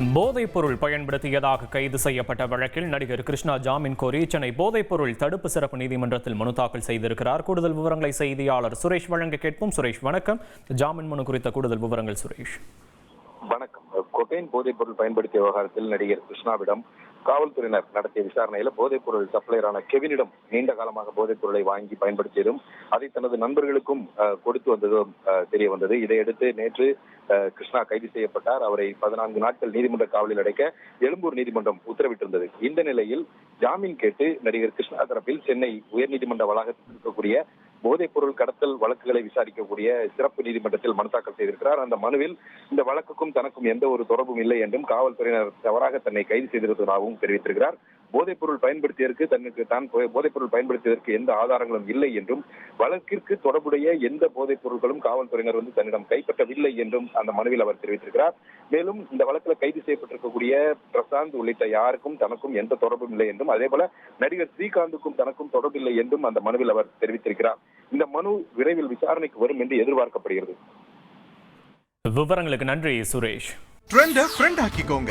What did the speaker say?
போதைப்பொருள் பயன்படுத்தியதாக கைது செய்யப்பட்ட வழக்கில் நடிகர் கிருஷ்ணா ஜாமீன் கோரி சென்னை போதைப்பொருள் தடுப்பு சிறப்பு நீதிமன்றத்தில் மனு தாக்கல் செய்திருக்கிறார். கூடுதல் விவரங்களை செய்தியாளர் சுரேஷ் வழங்க கேட்போம். சுரேஷ் வணக்கம். ஜாமீன் மனு குறித்த கூடுதல் விவரங்கள் சுரேஷ். வணக்கம். கொகைன் போதைப்பொருள் பயன்படுத்திய விவகாரத்தில் நடிகர் கிருஷ்ணாவிடம் காவல்துறையினர் நடத்திய விசாரணையில போதைப் பொருள் சப்ளையரான கெவினிடம் நீண்ட காலமாக போதைப் பொருளை வாங்கி பயன்படுத்தியதும் அதை தனது நண்பர்களுக்கும் அஹ், கொடுத்து வந்ததும் அஹ், தெரிய வந்தது. இதையடுத்து நேற்று கிருஷ்ணா கைது செய்யப்பட்டார். அவரை பதினான்கு நாட்கள் நீதிமன்ற காவலில் அடைக்க எழும்பூர் நீதிமன்றம் உத்தரவிட்டிருந்தது. இந்த நிலையில் ஜாமீன் கேட்டு நடிகர் கிருஷ்ணா தரப்பில் சென்னை உயர்நீதிமன்ற வளாகத்தில் இருக்கக்கூடிய போதைப் பொருள் கடத்தல் வழக்குகளை விசாரிக்கக்கூடிய சிறப்பு நீதிமன்றத்தில் மனு தாக்கல் செய்திருக்கிறார். அந்த மனுவில் இந்த வழக்குக்கும் தனக்கும் எந்த ஒரு தொடர்பும் இல்லை என்றும் காவல்துறையினர் தவறாக தன்னை கைது செய்திருப்பதாகவும் தெரிவித்திருக்கிறார். போதைப் பொருள் பயன்படுத்தியதற்கு தனக்கு தான் போ- போதைப் பொருள் பயன்படுத்தியதற்கு எந்த ஆதாரங்களும் இல்லை என்றும் வழக்கிற்கு தொடர்புடைய எந்த போதைப் பொருட்களும் காவல்துறையினர் வந்து தன்னிடம் கைப்பற்றவில்லை என்றும் அந்த மனுவில் அவர் தெரிவித்திருக்கிறார். மேலும் இந்த வழக்கில் கைது செய்யப்பட்டிருக்கக்கூடிய பிரசாந்த் உள்ளிட்ட யாருக்கும் தனக்கும் எந்த தொடர்பும் இல்லை என்றும் அதே போல நடிகர் ஸ்ரீகாந்துக்கும் தனக்கும் தொடர்பில்லை என்றும் அந்த மனுவில் அவர் தெரிவித்திருக்கிறார். இந்த மனு விரைவில் விசாரணைக்கு வரும் என்று எதிர்பார்க்கப்படுகிறது. விவரங்களுக்கு நன்றி சுரேஷ். ட்ரெண்ட ஃப்ரெண்ட் ஆக்கிக்கோங்க.